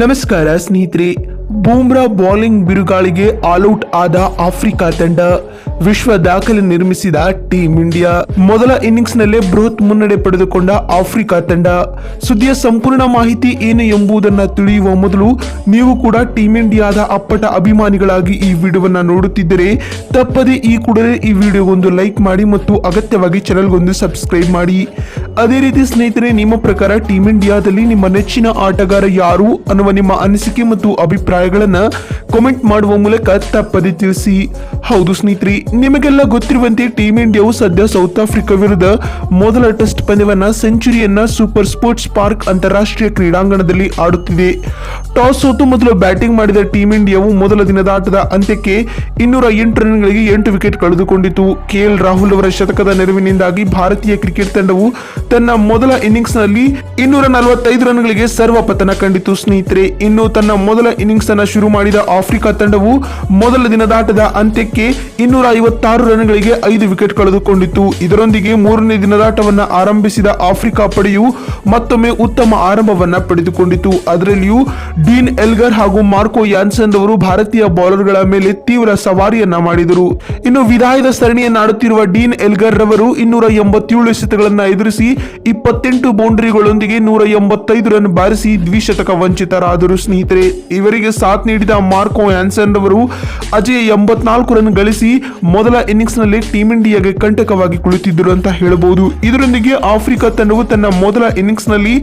ನಮಸ್ಕಾರ ಸ್ನೇಹಿತರೆ, ಬೂಮ್ರಾ ಬೌಲಿಂಗ್ ಬಿರುಗಾಳಿಗೆ ಆಲ್ಔಟ್ ಆದ ಆಫ್ರಿಕಾ ತಂಡ ವಿಶ್ವ ದಾಖಲೆ ನಿರ್ಮಿಸಿದ ಟೀಂ ಇಂಡಿಯಾ. ಮೊದಲ ಇನ್ನಿಂಗ್ಸ್ ನಲ್ಲೇ ಬೃಹತ್ ಮುನ್ನಡೆ ಪಡೆದುಕೊಂಡ ಆಫ್ರಿಕಾ ತಂಡ. ಸುದ್ದಿಯ ಸಂಪೂರ್ಣ ಮಾಹಿತಿ ಏನು ಎಂಬುದನ್ನು ತಿಳಿಯುವ ಮೊದಲು ನೀವು ಕೂಡ ಟೀಂ ಇಂಡಿಯಾದ ಅಪ್ಪಟ ಅಭಿಮಾನಿಗಳಾಗಿ ಈ ವಿಡಿಯೋವನ್ನು ನೋಡುತ್ತಿದ್ದರೆ, ತಪ್ಪದೆ ಈ ಕೂಡಲೇ ಈ ವಿಡಿಯೋಗೊಂದು ಲೈಕ್ ಮಾಡಿ ಮತ್ತು ಅಗತ್ಯವಾಗಿ ಚಾನಲ್ಗೊಂದು ಸಬ್ಸ್ಕ್ರೈಬ್ ಮಾಡಿ. ಅದೇ ರೀತಿ ಸ್ನೇಹಿತರೆ, ನಿಮ್ಮ ಪ್ರಕಾರ ಟೀಮ್ ಇಂಡಿಯಾದಲ್ಲಿ ನಿಮ್ಮ ನೆಚ್ಚಿನ ಆಟಗಾರ ಯಾರು ಅನ್ನುವ ನಿಮ್ಮ ಅನಿಸಿಕೆ ಮತ್ತು ಅಭಿಪ್ರಾಯಗಳನ್ನ ಕಮೆಂಟ್ ಮಾಡುವ ಮೂಲಕ ತಪ್ಪದೆ ತಿಳಿಸಿ. ಹೌದು ಸ್ನೇಹಿತರೆ, ನಿಮಗೆಲ್ಲ ಗೊತ್ತಿರುವಂತೆ ಟೀಮ್ ಇಂಡಿಯಾವು ಸದ್ಯ ಸೌತ್ ಆಫ್ರಿಕಾ ವಿರುದ್ಧ ಮೊದಲ ಟೆಸ್ಟ್ ಪಂದ್ಯವನ್ನ ಸೆಂಚುರಿಯನ್ನ ಸೂಪರ್ ಸ್ಪೋರ್ಟ್ಸ್ ಪಾರ್ಕ್ ಅಂತಾರಾಷ್ಟ್ರೀಯ ಕ್ರೀಡಾಂಗಣದಲ್ಲಿ ಆಡುತ್ತಿದೆ. ಟಾಸ್ ಸೋತು ಮೊದಲು ಬ್ಯಾಟಿಂಗ್ ಮಾಡಿದ ಟೀಮ್ ಇಂಡಿಯಾವು ಮೊದಲ ದಿನದ ಆಟದ ಅಂತ್ಯಕ್ಕೆ ಇನ್ನೂರ ಎಂಟು ರನ್ಗಳಿಗೆ ಎಂಟು ವಿಕೆಟ್ ಕಳೆದುಕೊಂಡಿತು. ಕೆಎಲ್ ರಾಹುಲ್ ಅವರ ಶತಕದ ನೆರವಿನಿಂದಾಗಿ ಭಾರತೀಯ ಕ್ರಿಕೆಟ್ ತಂಡವು ತನ್ನ ಮೊದಲ ಇನ್ನಿಂಗ್ಸ್ನಲ್ಲಿ ಇನ್ನೂರ ನಲವತ್ತೈದು ರನ್ಗಳಿಗೆ ಸರ್ವ ಪತನ ಕಂಡಿತು ಸ್ನೇಹಿತರೆ. ಇನ್ನು ತನ್ನ ಮೊದಲ ಇನ್ನಿಂಗ್ಸ್ ಅನ್ನು ಶುರು ಮಾಡಿದ ಆಫ್ರಿಕಾ ತಂಡವು ಮೊದಲ ದಿನದಾಟದ ಅಂತ್ಯಕ್ಕೆ ಇನ್ನೂರ ಐವತ್ತಾರು ರನ್ಗಳಿಗೆ ಐದು ವಿಕೆಟ್ ಕಳೆದುಕೊಂಡಿತು ಇದರೊಂದಿಗೆ ಮೂರನೇ ದಿನದಾಟವನ್ನು ಆರಂಭಿಸಿದ ಆಫ್ರಿಕಾ ಪಡೆಯು ಮತ್ತೊಮ್ಮೆ ಉತ್ತಮ ಆರಂಭವನ್ನ ಪಡೆದುಕೊಂಡಿತು. ಅದರಲ್ಲಿಯೂ ಡೀನ್ ಎಲ್ಗರ್ ಹಾಗೂ ಮಾರ್ಕೋ ಯಾನ್ಸನ್ ಅವರು ಭಾರತೀಯ ಬೌಲರ್ಗಳ ಮೇಲೆ ತೀವ್ರ ಸವಾರಿಯನ್ನ ಮಾಡಿದರು. ಇನ್ನು ವಿದಾಯದ ಸರಣಿಯನ್ನ ಆಡುತ್ತಿರುವ ಡೀನ್ ಎಲ್ಗರ್ ರವರು ಇನ್ನೂರ ಎಂಬತ್ತೇಳು ಎಸೆತಗಳನ್ನ ಎದುರಿಸಿ ಇಪ್ಪತ್ತೆಂಟು ಬೌಂಡರಿಗಳೊಂದಿಗೆ ನೂರ ಎಂಬತ್ತೈದು ರನ್ ಬಾರಿಸಿ ದ್ವಿಶತಕ ವಂಚಿತರಾದರು. ಸ್ನೇಹಿತರೆ, ಇವರಿಗೆ ಸಾಥ್ ನೀಡಿದ ಮಾರ್ಕೋ ಆನ್ಸನ್ ರವರು ಅಜಯ್ ಎಂಬತ್ನಾಲ್ಕು ರನ್ ಗಳಿಸಿ ಮೊದಲ ಇನ್ನಿಂಗ್ಸ್ನಲ್ಲಿ ಟೀಂ ಇಂಡಿಯಾಗೆ ಕಂಟಕವಾಗಿ ಕುಳಿತಿದ್ದರು ಅಂತ ಹೇಳಬಹುದು. ಇದರೊಂದಿಗೆ ಆಫ್ರಿಕಾ ತಂಡವು ತನ್ನ ಮೊದಲ ಇನ್ನಿಂಗ್ಸ್ನಲ್ಲಿ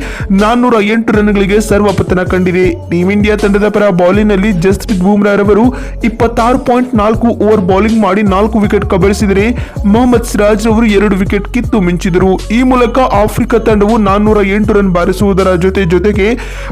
ನಾನ್ನೂರ ಎಂಟು ರನ್ಗಳಿಗೆ ಸರ್ವಪತನ ಕಂಡಿದೆ. ಟೀಂ ಇಂಡಿಯಾ ತಂಡದ ಪರ ಬೌಲಿಂಗ್ನಲ್ಲಿ ಜಸ್ಪ್ರೀತ್ ಬೂಮ್ರಾ ರವರು ಇಪ್ಪತ್ತಾರು ಪಾಯಿಂಟ್ ನಾಲ್ಕು ಓವರ್ ಬೌಲಿಂಗ್ ಮಾಡಿ ನಾಲ್ಕು ವಿಕೆಟ್ ಕಬಳಿಸಿದರೆ, ಮೊಹಮ್ಮದ್ ಸಿರಾಜ್ ರವರು ಎರಡು ವಿಕೆಟ್ ಕಿತ್ತು ಮಿಂಚಿದರು. ಈ ಮೂಲಕ ಆಫ್ರಿಕಾ ತಂಡವು ನಾನ್ನೂರ ಎಂಟು ರನ್ ಬಾರಿಸುವುದರ ಜೊತೆ ಜೊತೆಗೆ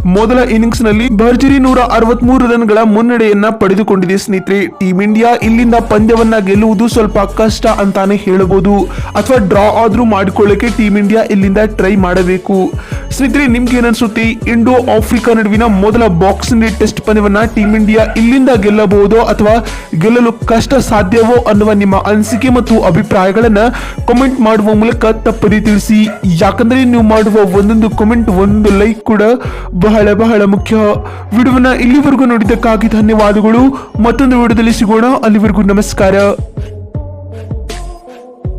ಮೊದಲ ಇನ್ನಿಂಗ್ಸ್ನಲ್ಲಿ ಭರ್ಜರಿ ನೂರ ರನ್ ರನ್ಗಳ ಮುನ್ನಡೆಯನ್ನ ಪಡೆದುಕೊಂಡಿದೆ ಸ್ನೇಹಿತರೆ. ಟೀಂ ಇಂಡಿಯಾ ಇಲ್ಲಿಂದ ಪಂದ್ಯವನ್ನ ಗೆಲ್ಲುವುದು ಸ್ವಲ್ಪ ಕಷ್ಟ ಅಂತಾನೆ ಹೇಳಬಹುದು. ಅಥವಾ ಡ್ರಾ ಆದ್ರೂ ಮಾಡಿಕೊಳ್ಳಕ್ಕೆ ಟೀಂ ಇಂಡಿಯಾ ಇಲ್ಲಿಂದ ಟ್ರೈ ಮಾಡಬೇಕು. ಸ್ನೇಹಿತರೆ, ನಿಮ್ಗೆ ಏನನ್ಸುತ್ತೆ ಇಂಡೋ ಆಫ್ರಿಕಾ ನಡುವಿನ ಮೊದಲ ಬಾಕ್ಸಿಂಗ್ ಟೆಸ್ಟ್ ಪಂದ್ಯವನ್ನ ಟೀಮ್ ಇಂಡಿಯಾ ಇಲ್ಲಿಂದ ಗೆಲ್ಲಬಹುದೋ ಅಥವಾ ಗೆಲ್ಲಲು ಕಷ್ಟ ಸಾಧ್ಯವೋ ಅನ್ನುವ ನಿಮ್ಮ ಅನಿಸಿಕೆ ಮತ್ತು ಅಭಿಪ್ರಾಯಗಳನ್ನ ಕಮೆಂಟ್ ಮಾಡುವ ಮೂಲಕ ತಪ್ಪದೆ ತಿಳಿಸಿ. ಯಾಕಂದ್ರೆ ನೀವು ಮಾಡುವ ಒಂದೊಂದು ಕಮೆಂಟ್ ಒಂದು ಲೈಕ್ ಕೂಡ ಬಹಳ ಬಹಳ ಮುಖ್ಯ. ವಿಡಿಯೋನ ಇಲ್ಲಿವರೆಗೂ ನೋಡಿದ್ದಕ್ಕಾಗಿ ಧನ್ಯವಾದಗಳು. ಮತ್ತೊಂದು ವಿಡಿಯೋದಲ್ಲಿ ಸಿಗೋಣ. ಅಲ್ಲಿವರೆಗೂ ನಮಸ್ಕಾರ.